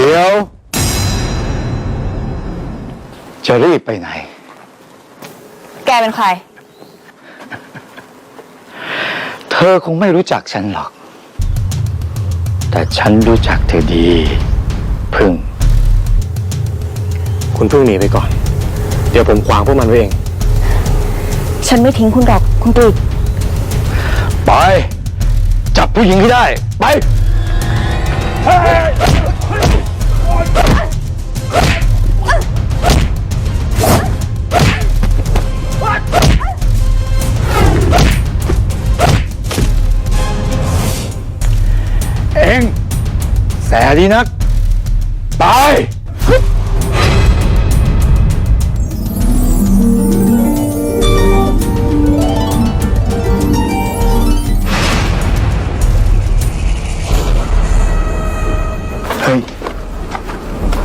ดี๋ยว จะรีบไปไหน แกเป็นใคร เธอคงไม่รู้จักฉันหรอก แต่ฉันรู้จักเธอดี พึ่ง คุณเพิ่งหนีไปก่อน เดี๋ยวผมขวางพวกมันไว้เอง ฉันไม่ทิ้งคุณหรอกคุณกฤษไป จับผู้หญิงให้ได้ ไป เแสดีนัก ตาย เฮ้ย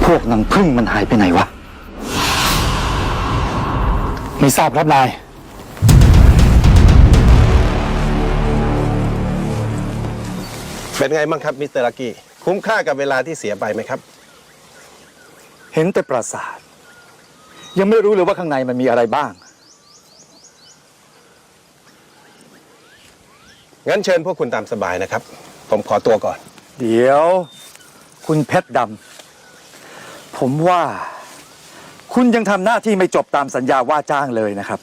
พวกนางพึ่งมันหายไปไหนวะ ไม่ทราบครับนาย เป็นไงบ้างครับมิสเตอร์ลักกี้ คุ้มค่ากับเวลาที่เสียไปไหมครับ เห็นแต่ปราสาท ยังไม่รู้เลยว่าข้างในมันมีอะไรบ้าง งั้นเชิญพวกคุณตามสบายนะครับ ผมขอตัวก่อน เดี๋ยว คุณเพชรดำผมว่า คุณยังทำหน้าที่ไม่จบตามสัญญาว่าจ้างเลยนะครับ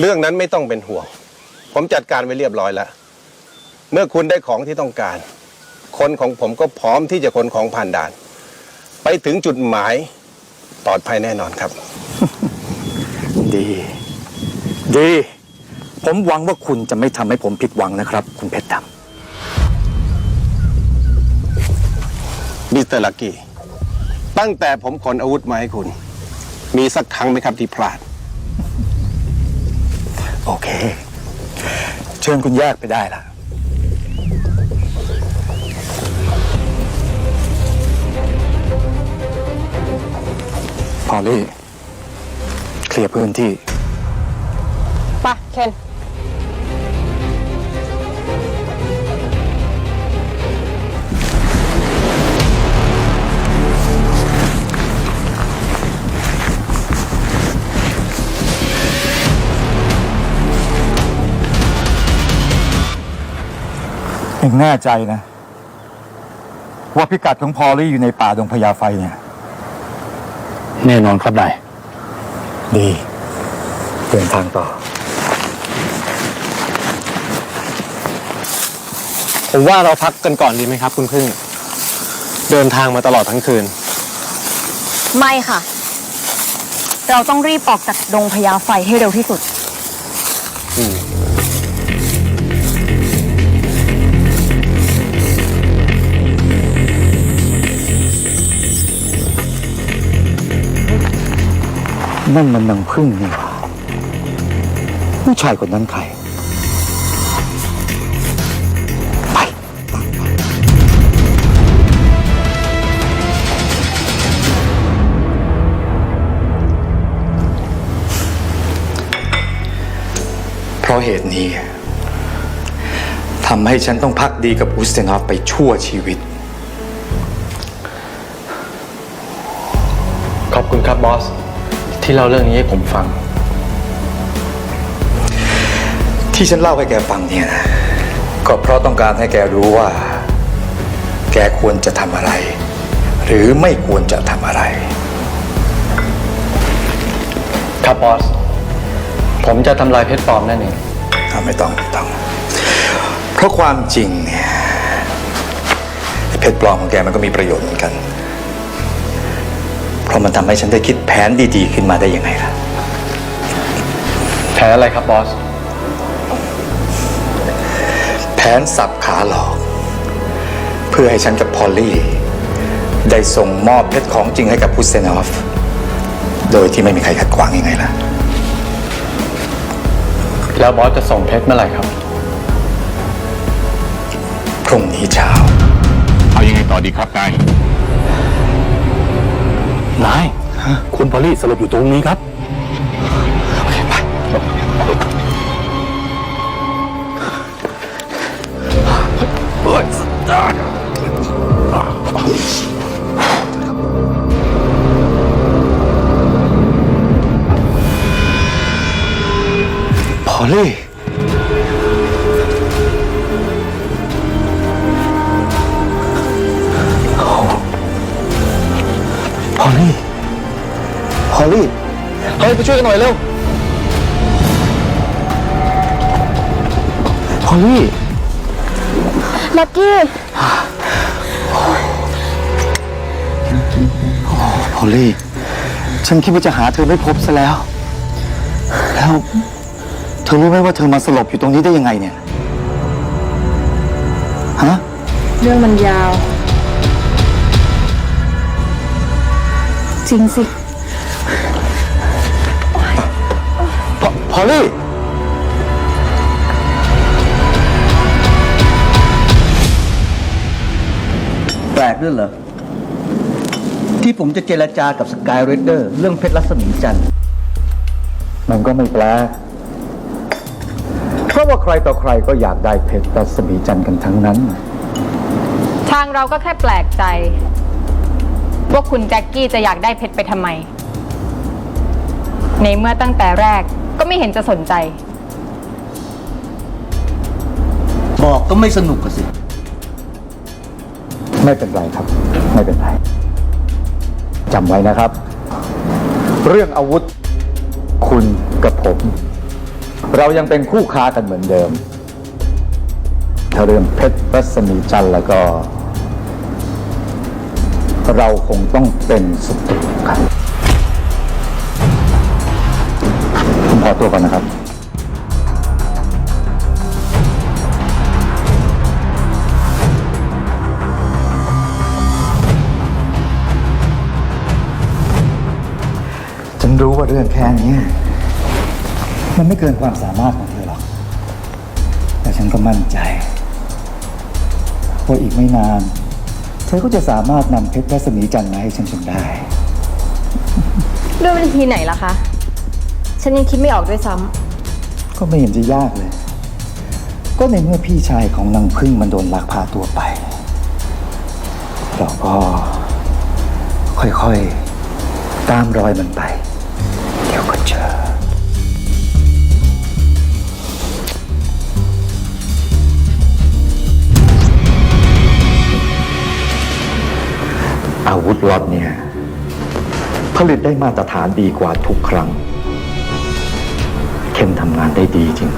เรื่องนั้นไม่ต้องเป็นห่วง ผมจัดการไว้เรียบร้อยแล้ว เมื่อคุณได้ของที่ต้องการ คนของผมก็พร้อมที่จะขนของผ่านด่าน ไปถึงจุดหมายปลอดภัยแน่นอนครับ ดี ดี ผมหวังว่าคุณจะไม่ทำให้ผมผิดหวังนะครับ คุณเพชรดมิสเตอร์ลักกี้ ตั้งแต่ผมขนอาวุธมาให้คุณ มีสักครั้งไหมครับที่พลาดำโอเค เชิญคุณแยกไปได้ละ พอลลี่ เคลียร์พื้นที่ปะเคน เองแน่ใจนะ ว่าพิกัดของพอลลี่อยู่ในป่าดงพญาไฟเนี่ย แน่นอนครับนาย ดีเดินทางต่อ ผมว่าเราพักกันก่อนดีไหมครับ คุณพึ่ง เดินทางมาตลอดทั้งคืน ไม่ค่ะ เราต้องรีบออกจากดงพญาไฟให้เร็วที่สุด นั่นมันนางพึ่งนี่หว่าผู้ชายคนนั้นใคร ไป เพราะเหตุนี้ทำให้ฉันต้องพักดีกับอุสเตนอฟไปชั่วชีวิต ขอบคุณครับบอส ที่เล่าเรื่องนี้ให้ผมฟัง ที่ฉันเล่าให้แกฟังเนี่ยนะก็เพราะต้องการให้แกรู้ว่า แกควรจะทำอะไร หรือไม่ควรจะทำอะไร ครับบอส ผมจะทำลายเพชรปลอมนั่นเองอะไม่ต้องไม่ต้อง เพราะความจริงเนี่ยไอ้เพชรปลอมของแกมันก็มีประโยชน์เหมือนกัน เพราะมันทำให้ฉันได้คิดแผนดีๆ ขึ้นมาได้ยังไงล่ะแพ้อะไรครับบอส แผนสับขาหลอก เพื่อให้ฉันกับพอลลี่ ได้ส่งมอบเพชรของจริงให้กับพุสเซนอฟ โดยที่ไม่มีใครขัดขวางยังไงล่ะ แล้วบอสจะส่งเพชรเมื่อไหร่ครับ พรุ่งนี้เช้า เอายังไงต่อดีครับนาย นายคุณพอลลี่สลบอยู่ตรงนี้ครับ โอเค ไป ไปช่วยกันหน่อยเร็วพอลลี่ลักกี้พอลลี่ ฉันคิดว่าจะหาเธอไม่พบซะแล้ว แล้ว เธอรู้ไหมว่าเธอมาสลบอยู่ตรงนี้ได้ยังไงเนี่ย ฮะ เรื่องมันยาว จริงสิพ อพอลลี่ แปลกด้วยเหรอ ที่ผมจะเจรจากับสกายเรดเดอร์เรื่องเพชรรัศมีจันทร์มันก็ไม่แปลกเพราะว่าใครต่อใครก็อยากได้เพชรรัศมีจันทร์กันทั้งนั้น ทางเราก็แค่แปลกใจ ว่าคุณแจ็คกี้จะอยากได้เพชรไปทำไม ในเมื่อตั้งแต่แรกก็ ไม่เห็นจะสนใจ บอกก็ไม่สนุกกันสิ ไม่เป็นไรครับ ไม่เป็นไรจำไว้นะครับ เรื่องอาวุธ คุณกับผม เรายังเป็นคู่ค้ากันเหมือนเดิม ถ้าเรื่องเพชรรัศมีจันทร์แล้วก็ เราคงต้องเป็นศัตรูกัน อตัวก่อนนะครับฉันรู้ว่าเรื่องแค่นี้ มันไม่เกินความสามารถของเธอหรอก แต่ฉันก็มั่นใจว่าอีกไม่นาน เธอก็จะสามารถนำเพชรรัศมีจันทร์มาให้ฉันจนได้ ด้วยวิธีไหนล่ะคะ ฉันยังคิดไม่ออกด้วยซ้ำ ก็ไม่เห็นจะยากเลย ก็ในเมื่อพี่ชายของนางพึ่งมันโดนลักพาตัวไป เราก็ค่อยๆ ตามรอยมันไป เดี๋ยวก็เจอ อาวุธล็อตเนี่ย ผลิตได้มาตรฐานดีกว่าทุกครั้ง เข้มทำงานได้ดีจริง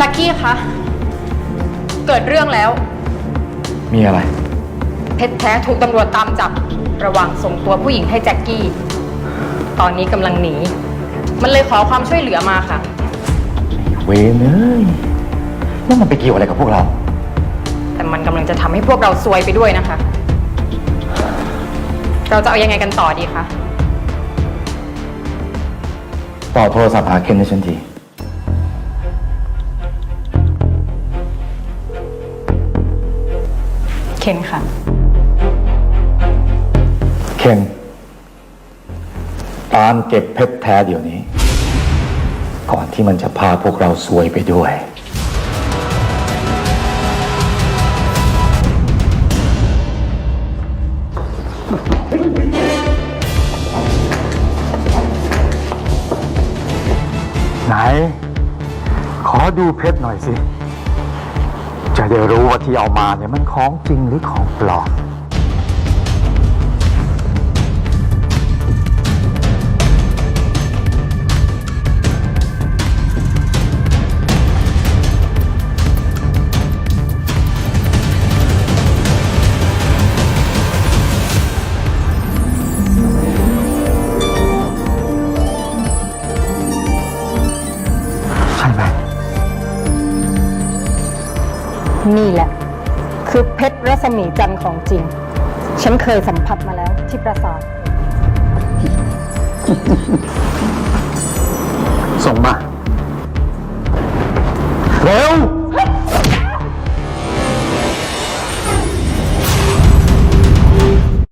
ลักกี้คะ เกิดเรื่องแล้ว ๆ มีอะไร เพชรแท้ถูกตำรวจตามจับ ระหว่างส่งตัวผู้หญิงให้แจ็คกี้ ตอนนี้กำลังหนี มันเลยขอความช่วยเหลือมาค่ะ เวนเอ้ยแล้วมันไปเกี่ยวอะไรกับพวกเรา แต่มันกำลังจะทำให้พวกเราซวยไปด้วยนะคะ เราจะเอายังไงกันต่อดีคะ ต่อโทรศัพท์หาเคนในฉันที เคนค่ะ เคนตามเก็บเพชรแท้เดี๋ยวนี้ ก่อนที่มันจะพาพวกเราซวยไปด้วย ไหน ขอดูเพชรหน่อยสิ จะได้รู้ว่าที่เอามาเนี่ยมันของจริงหรือของปลอม เพชรรัศมีจันทร์ของจริง ฉันเคยสัมผัสมาแล้วที่ปราสาทส่งมา เร็ว